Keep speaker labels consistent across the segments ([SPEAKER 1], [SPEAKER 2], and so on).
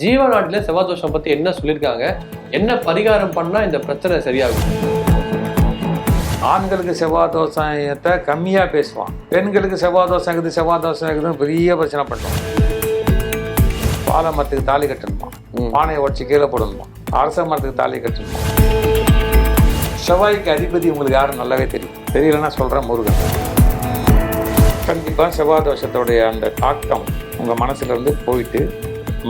[SPEAKER 1] ஜீவநாட்டில செவ்வாய் தோஷம் பத்தி என்ன சொல்லியிருக்காங்க? என்ன பரிகாரம் பண்ணா இந்த பிரச்சனை சரியாகும்?
[SPEAKER 2] ஆண்களுக்கு செவ்வாய் தோஷத்தை கம்மியாக பேசுவான். பெண்களுக்கு செவ்வாய் தோஷம் இருக்குது செவ்வாய் தோஷம் இருக்குதுன்னு பெரிய பிரச்சனை பண்ணுவான். பாலை மரத்துக்கு தாலி கட்டணுமா. பானையை உடச்சி கீழே போடணுமா அரச மரத்துக்கு தாலி கட்டணுமா செவ்வாய்க்கு அதிபதி உங்களுக்கு யாரும் நல்லாவே தெரியும். தெரியலன்னா சொல்கிறேன் முருகன். கண்டிப்பாக செவ்வாய் தோஷத்தோடைய அந்த தாக்கம் உங்கள் மனசுலேருந்து போயிட்டு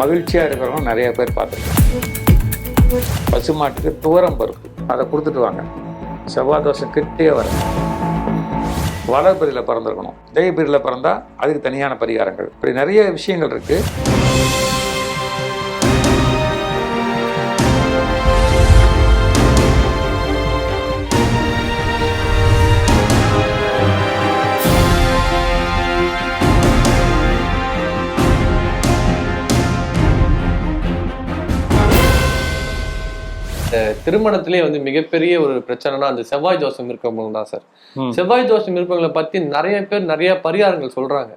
[SPEAKER 2] மகிழ்ச்சியாக இருக்கிறவங்க நிறைய பேர் பார்த்துருக்கேன். பசுமாட்டுக்கு துவரம் பருப்பு அதை கொடுத்துட்டு வாங்க. செவ்வாய் தோஷம் கிட்டே வரும். வளர்பிரியில் பிறந்திருக்கணும். தெய்வபிரியில் பிறந்தால் அதுக்கு தனியான பரிகாரங்கள். இப்படி நிறைய விஷயங்கள் இருக்குது இருக்கு
[SPEAKER 1] திருமணத்திலே வந்து மிகப்பெரிய ஒரு பிரச்சனைனா அந்த செவ்வாய் தோஷம் இருக்கவங்க தான் சார். செவ்வாய் தோஷம் இருக்கவங்களை பத்தி நிறைய பேர் நிறைய பரிகாரங்கள் சொல்றாங்க.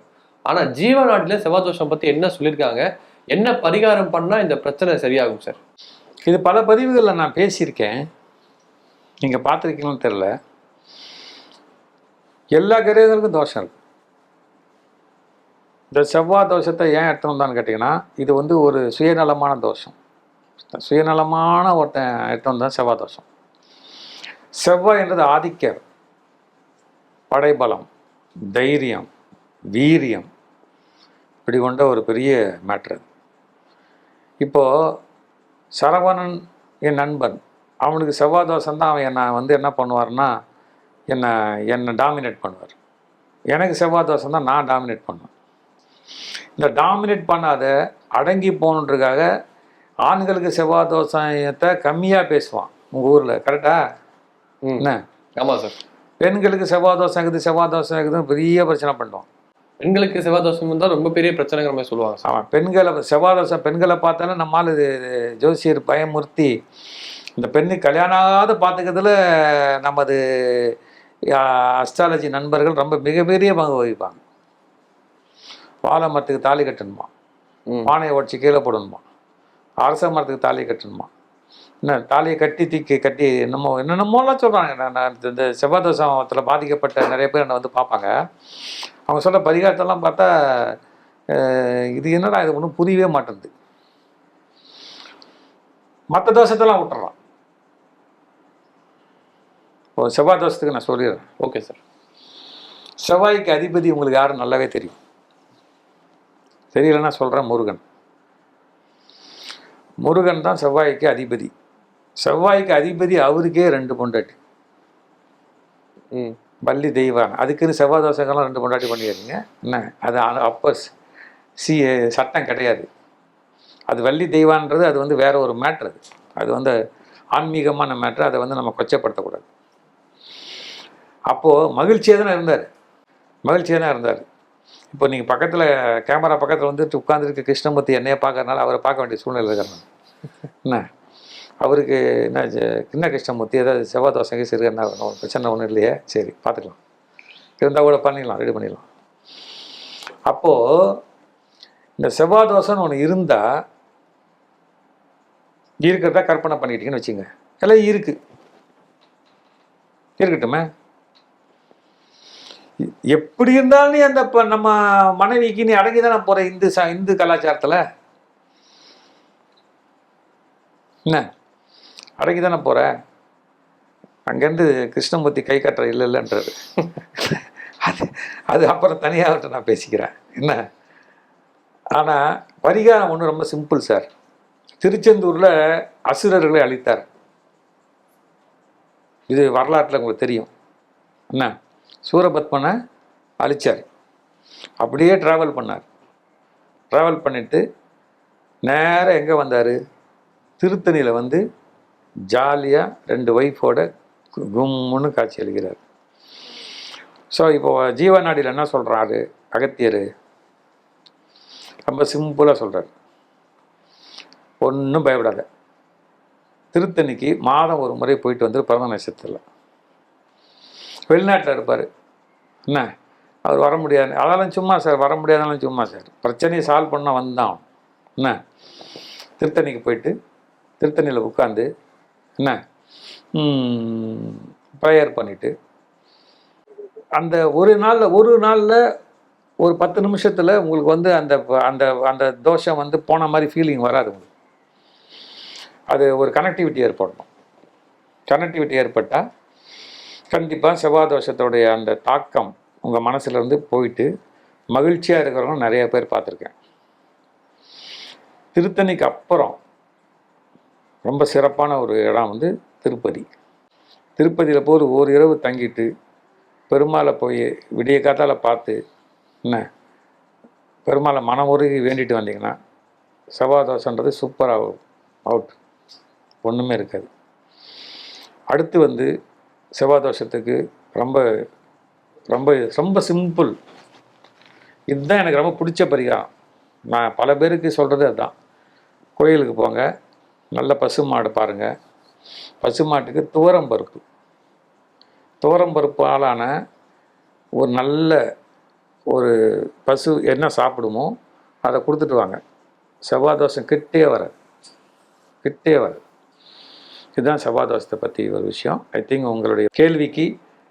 [SPEAKER 1] ஆனா ஜீவநாட்டில செவ்வாய் தோஷம் பத்தி என்ன சொல்லியிருக்காங்க? என்ன பரிகாரம் பண்ணா இந்த பிரச்சனை சரியாகும் சார்?
[SPEAKER 2] இது பல பதிவுகளில் நான் பேசியிருக்கேன். நீங்கள் பார்த்துருக்கீங்கன்னு தெரில எல்லா கிரகங்களுக்கும் தோஷம் இருக்கு. இந்த செவ்வாய் தோஷத்தை ஏன் எடுத்து வந்தான்னு கேட்டிங்கன்னா இது வந்து ஒரு சுயநலமான தோஷம். சுயநலமான ஒருத்தன் எட்டம் தான் செவ்வாய் தோஷம் செவ்வாய் என்றது ஆதிக்கர் படைபலம் தைரியம் வீரியம் இப்படி கொண்ட ஒரு பெரிய மேட்ரு இப்போது சரவணன் என் நண்பன் அவனுக்கு செவ்வாய் தோஷம் தான் அவன் என்னை வந்து என்ன பண்ணுவார்னா என்னை என்னை டாமினேட் பண்ணுவார். எனக்கு செவ்வாய் தோஷம் தான் நான் டாமினேட் பண்ணுவேன். இந்த டாமினேட் பண்ணாத அடங்கி போகணுன்றதுக்காக ஆண்களுக்கு செவ்வாய் தோஷத்தை கம்மியாக பேசுவான் உங்கள் ஊரில் கரெக்டா
[SPEAKER 1] ம்.
[SPEAKER 2] என்ன?
[SPEAKER 1] ஆமா சார்
[SPEAKER 2] பெண்களுக்கு செவ்வாய் தோஷம் இருக்குது செவ்வாய் தோஷம் இருக்குதுன்னு பெரிய பிரச்சனை பண்ணுவான்
[SPEAKER 1] பெண்களுக்கு செவ்வாய் தோஷம் இருந்தா ரொம்ப பெரிய பிரச்சனைங்கிற மாதிரி சொல்லுவாங்க
[SPEAKER 2] அவன் பெண்களை செவ்வாய் தோஷம் பெண்களை பார்த்தாலும் நம்மால் இது ஜோசியர் பயமுறுத்தி இந்த பெண்ணு கல்யாணம் ஆகாத பார்த்துக்கிறதுல நமது அஸ்ட்ராலஜி நண்பர்கள் ரொம்ப மிகப்பெரிய பங்கு வகிப்பாங்க. வாழை மரத்துக்கு தாலி கட்டணுமா. பானையை உடச்சி கீழே போடணுமா? அரச மரத்துக்கு தாலி கட்டணுமா? என்ன தாலியை கட்டி தீக்கி கட்டி என்னமோ என்னென்னமோலாம் சொல்கிறாங்க நான் இந்த- செவ்வாய் தோஷத்தில் பாதிக்கப்பட்ட நிறைய பேர் என்னை வந்து பார்ப்பாங்க. அவங்க சொல்ல பரிகாரத்தெல்லாம் பார்த்தா இது என்னடா இது ஒன்றும் புரியவே மாட்டேங்குது. மற்ற தோஷத்தெல்லாம் விட்டுறலாம். இப்போ செவ்வாய் தோஷத்துக்கு நான் சொல்லிடுறேன்.
[SPEAKER 1] Okay sir.
[SPEAKER 2] செவ்வாய்க்கு அதிபதி உங்களுக்கு யாரும் நல்லாவே தெரியும். தெரியலன்னா சொல்கிறேன் முருகன். முருகன் தான் செவ்வாய்க்கு அதிபதி. செவ்வாய்க்கு அதிபதி அவருக்கே ரெண்டு பொண்டாட்டி.
[SPEAKER 1] ம்.
[SPEAKER 2] வள்ளி தெய்வான் அதுக்குன்னு செவ்வாய் தோசைக்கெல்லாம் ரெண்டு பொண்டாட்டி பண்ணிடுறீங்க. என்ன? அது அப்போ சி சட்டம் கிடையாது. அது வள்ளி தெய்வான்றது அது வந்து வேற ஒரு மேட்ரு அது. அது வந்து ஆன்மீகமான மேட்ரு அதை வந்து நம்ம கொச்சப்படுத்தக்கூடாது. அப்போது மகிழ்ச்சியாக தானே இருந்தார். மகிழ்ச்சியாக தான் இருந்தார். இப்போ நீங்கள் பக்கத்தில் கேமரா பக்கத்தில் வந்துட்டு உட்காந்துருக்கு கிருஷ்ணமூர்த்தி என்னைய பார்க்கறனால அவரை பார்க்க வேண்டிய சூழ்நிலை இருக்கிறாங்க என்ன? அவருக்கு என்ன கிண்ண கிருஷ்ணமூர்த்தி? ஏதாவது செவ்வாய் தோசை கீசை இருக்கு? பிரச்சனை ஒன்றும் இல்லையே. சரி பார்த்துக்கலாம். இருந்தால் கூட பண்ணிடலாம் ரெடி பண்ணிடலாம். அப்போது இந்த செவ்வாய் தோசைன்னு ஒன்று இருந்தால் இருக்கிறதா கற்பனை பண்ணிக்கிட்டீங்கன்னு வச்சுங்க எல்லாம் இருக்கு. இருக்கட்டுமே. எப்படி இருந்தாலும் நீ அந்த இப்போ நம்ம மனைவிக்கு நீ அடங்கி தானே போகிற இந்து ச இந்து கலாச்சாரத்தில்? என்ன? அடங்கி தானே போகிற அங்கேருந்து கிருஷ்ணமூர்த்தி கை கட்டுற இல்லை இல்லைன்றது அது அது அப்புறம் தனியாகிட்ட நான் பேசிக்கிறேன். என்ன? ஆனால் பரிகாரம் ஒன்று ரொம்ப சிம்பிள் சார் திருச்செந்தூரில் அசுரர்களை அழித்தார். இது வரலாற்றில் உங்களுக்கு தெரியும். என்ன? சூரபத்மனை அழிச்சார். அப்படியே ட்ராவல் பண்ணார். ட்ராவல் பண்ணிட்டு நேராக எங்கே வந்தார்? திருத்தணியில் வந்து ஜாலியாக ரெண்டு ஒய்ஃபோட கும்முன்னு காட்சி அளிக்கிறார். ஸோ இப்போ ஜீவநாடியில் என்ன சொல்கிறாரு அகத்தியர். ரொம்ப சிம்பிளாக சொல்கிறார் ஒன்றும் பயப்படாத. திருத்தணிக்கு மாதம் ஒரு முறை போயிட்டு வந்து பிறந்த நட்சத்திரத்தில். வெளிநாட்டில் இருப்பார். என்ன? அவர் வர முடியாது. அதெல்லாம் சும்மா சார் வர முடியாதெல்லாம் சும்மா சார். பிரச்சனையை சால்வ் பண்ண வந்தான். என்ன? திருத்தணிக்கு போயிட்டு திருத்தணியில் உட்காந்து என்ன? ப்ரேயர் பண்ணிவிட்டு அந்த ஒரு நாளில் ஒரு நாளில் ஒரு பத்து நிமிஷத்தில் உங்களுக்கு வந்து அந்த அந்த அந்த தோஷம் வந்து போன மாதிரி ஃபீலிங் வராது உங்களுக்கு. அது ஒரு கனெக்டிவிட்டி ஏற்படணும். கனெக்டிவிட்டி ஏற்பட்டால் கண்டிப்பாக செவ்வாதோஷத்தோடைய அந்த தாக்கம் உங்கள் மனசுலேருந்து போயிட்டு மகிழ்ச்சியாக இருக்கிறவங்க நிறைய பேர் பார்த்துருக்கேன். திருத்தணிக்கு அப்புறம் ரொம்ப சிறப்பான ஒரு இடம் வந்து திருப்பதி. திருப்பதியில் போய் ஒரு இரவு தங்கிட்டு பெருமாளை போய் விடிய காத்தால் பார்த்து என்ன பெருமாளை மனமுருகி வேண்டிட்டு வந்தீங்கன்னா செவ்வாதோஷன்றது சூப்பராக அவுட் ஒன்றுமே இருக்காது. அடுத்து வந்து செவ்வாய் தோஷத்துக்கு ரொம்ப ரொம்ப ரொம்ப சிம்பிள் இதுதான் எனக்கு ரொம்ப பிடிச்ச பரிகாரம். நான் பல பேருக்கு சொல்கிறது அதுதான். கோயிலுக்கு போங்க நல்ல பசு மாடு பாருங்கள் பசு மாட்டுக்கு துவரம் பருப்பு. துவரம் பருப்பாலான ஒரு நல்ல ஒரு பசு என்ன சாப்பிடுமோ அதை கொடுத்துட்டு வாங்க. செவ்வாய் தோஷம் கிட்டே வர கிட்டே வர இதுதான் செவ்வாய் தோஷத்தை பற்றி ஒரு விஷயம். ஐ திங்க் உங்களுடைய கேள்விக்கு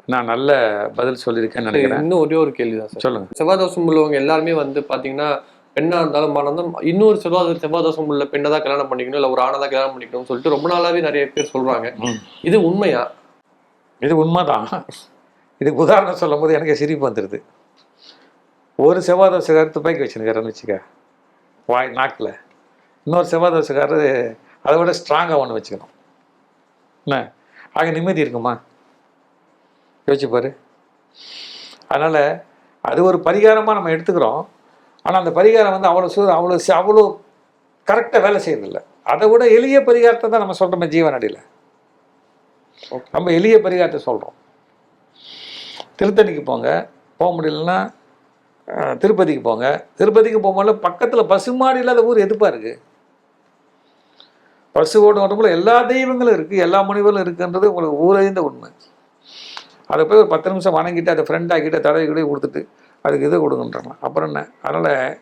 [SPEAKER 2] நான் நல்ல பதில் சொல்லியிருக்கேன்னு நினைக்கிறேன்.
[SPEAKER 1] இன்னும் ஒரே ஒரு கேள்விதான் சார்.
[SPEAKER 2] சொல்லுங்க.
[SPEAKER 1] செவ்வாய் தோஷம் உள்ளவங்க எல்லாருமே வந்து பாத்தீங்கன்னா பெண்ணா இருந்தாலும் மனதும் இன்னொரு செவ்வாய் செவ்வாய் தோஷம் உள்ள பெண்ணை தான் கல்யாணம் பண்ணிக்கணும் இல்ல ஒரு ஆணை தான் கல்யாணம் பண்ணிக்கணும்னு சொல்லிட்டு ரொம்ப நாளாவே நிறைய பேர் சொல்றாங்க.
[SPEAKER 2] ம்.
[SPEAKER 1] இது உண்மையா?
[SPEAKER 2] இது உண்மைதான். இதுக்கு உதாரணம் சொல்லும் போது எனக்கு சிரிப்பு வந்துடுது ஒரு செவ்வாய் தோசைக்காரர் துப்பாக்கி வச்சுருக்காருன்னு வச்சுக்க வாய் நாக்கில். இன்னொரு செவ்வாய் தோசைக்காரர் அதை விட ஸ்ட்ராங்காக ஒன்று வச்சுக்கணும். என்ன? ஆக நிம்மதி இருக்குமா? யோசிச்சு பாரு. அதனால் அது ஒரு பரிகாரமாக நம்ம எடுத்துக்கிறோம். ஆனால் அந்த பரிகாரம் வந்து அவ்வளோ சூ அவ்வளோ அவ்வளோ கரெக்டாக வேலை செய்யறதில்ல அதை விட எளிய பரிகாரத்தை தான் நம்ம சொல்கிறோமே ஜீவனடியில் நம்ம எளிய பரிகாரத்தை சொல்கிறோம் திருத்தணிக்கு போங்க. போக முடியலன்னா திருப்பதிக்கு போங்க. திருப்பதிக்கு போகும்போது பக்கத்தில் பசுமாடு இல்லாத ஊர் எதுப்பா இருக்கு? பசுவோட உடம்புல எல்லா தெய்வங்களும் இருக்குது எல்லா முனிவர்களும் இருக்குன்றது உங்களுக்கு ஊரறிந்த உண்மை. அதை போய் ஒரு பத்து நிமிஷம் வணங்கிட்டு அதை ஃப்ரெண்ட் ஆக்கிட்டு தடவை கூட கொடுத்துட்டு அதுக்கு இதை கொடுங்கன்றாங்க அப்புறம் என்ன? அதனால்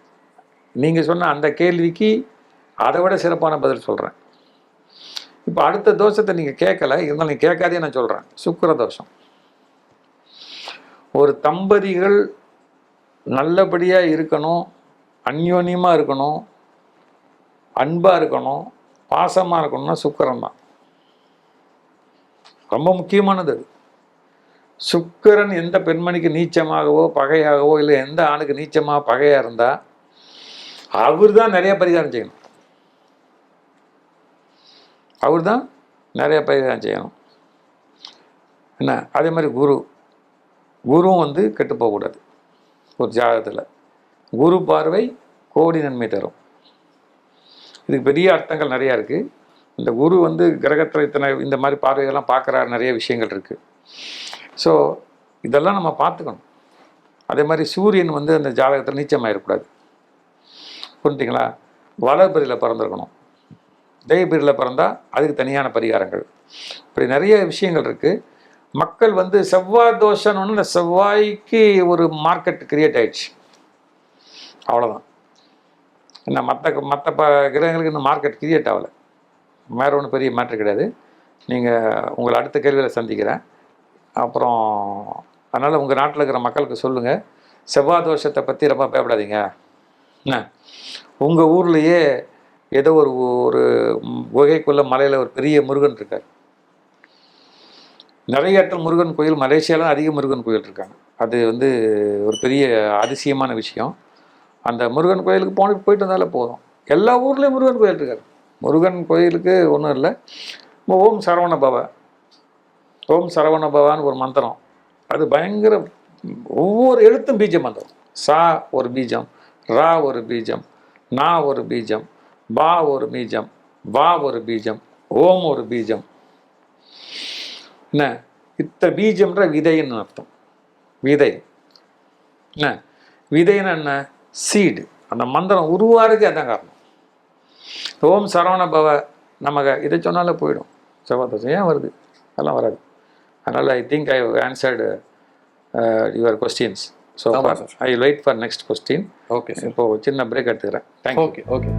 [SPEAKER 2] நீங்கள் சொன்ன அந்த கேள்விக்கு அதை விட சிறப்பான பதில் சொல்கிறேன் இப்போ அடுத்த தோஷத்தை நீங்கள் கேட்கல இருந்தாலும் நீங்கள் கேட்காதே நான் சொல்கிறேன் சுக்கர தோஷம். ஒரு தம்பதிகள் நல்லபடியாக இருக்கணும் அந்யோன்யமாக இருக்கணும் அன்பாக இருக்கணும் பாசமாக இருக்கணும்னா சுக்கிரன் தான் ரொம்ப முக்கியமானது அது. சுக்கிரன் எந்த பெண்மணிக்கு நீச்சமாகவோ பகையாகவோ இல்லை எந்த ஆணுக்கு நீச்சமாக பகையாக இருந்தால் அவர் தான் நிறைய பரிகாரம் செய்யணும். அவர் தான் நிறைய பரிகாரம் செய்யணும். என்ன? அதே மாதிரி குரு. குருவும் வந்து கெட்டு போகக்கூடாது. ஒரு ஜாதகத்தில். குரு பார்வை கோடி நன்மை தரும். இதுக்கு பெரிய அர்த்தங்கள் நிறையா இருக்குது இந்த குரு வந்து கிரகத்தில் இத்தனை இந்த மாதிரி பார்வைகள்லாம் பார்க்குற நிறைய விஷயங்கள் இருக்குது ஸோ இதெல்லாம் நம்ம பார்த்துக்கணும். அதே மாதிரி சூரியன் வந்து அந்த ஜாதகத்தில் நீச்சமாயிடக்கூடாது புரிஞ்சுங்களா? வளர்பிரியில் பிறந்திருக்கணும். தெய்வபிரியில் பிறந்தால் அதுக்கு தனியான பரிகாரங்கள். இப்படி நிறைய விஷயங்கள் இருக்குது மக்கள் வந்து செவ்வாய் தோஷம்னு இந்த செவ்வாய்க்கு ஒரு மார்க்கெட் கிரியேட் ஆயிடுச்சு. அவ்வளோதான் என்ன மற்ற மற்ற ப கிரகங்களுக்கு இன்னும் மார்க்கெட் கிரியேட் ஆகலை. வேறு ஒன்றும் பெரிய மேட்ரு கிடையாது. நீங்கள் உங்களை அடுத்த கேள்வியில் சந்திக்கிறேன். அப்புறம் அதனால் உங்கள் நாட்டில் இருக்கிற மக்களுக்கு சொல்லுங்கள் செவ்வாய் தோஷத்தை பற்றி ரொம்ப பயப்படாதீங்க. என்ன? உங்கள் ஊர்லேயே ஏதோ ஒரு ஒரு குகைக்குள்ளே மலையில் ஒரு பெரிய முருகன் இருக்கார். நிறைய இடத்துல முருகன் கோயில் மலேசியாவில் அதிக முருகன் கோயில் இருக்காங்க. அது வந்து ஒரு பெரிய அதிசயமான விஷயம். அந்த முருகன் கோயிலுக்கு போன போயிட்டு வந்தாலே போதும். எல்லா ஊர்லேயும் முருகன் கோயில் இருக்கார் முருகன் கோயிலுக்கு ஒன்றும் இல்லை. ஓம் சரவண பவ. ஓம் சரவண பவான்னு ஒரு மந்திரம். அது பயங்கர ஒவ்வொரு எழுத்தும் பீஜ மந்திரம். சா ஒரு பீஜம் ரா ஒரு பீஜம் நா ஒரு பீஜம் பா ஒரு பீஜம் வா ஒரு பீஜம் ஓம் ஒரு பீஜம். என்ன? இத்த பீஜம்ன்ற விதைன்னு அர்த்தம். விதை. என்ன? விதைன்னு என்ன? சீடு அந்த மந்திரம் உருவாருக்கு அதான் காரணம். ஓம் சரவண பவ நமக. இதை சொன்னாலே போயிடும். செவ்வாய் ஏன் வருது? அதெல்லாம் வராது. அதனால் I think I answered your questions so I wait for next question
[SPEAKER 1] okay
[SPEAKER 2] இப்போ சின்ன பிரேக் எடுத்துக்கிறேன். Thank you
[SPEAKER 1] okay okay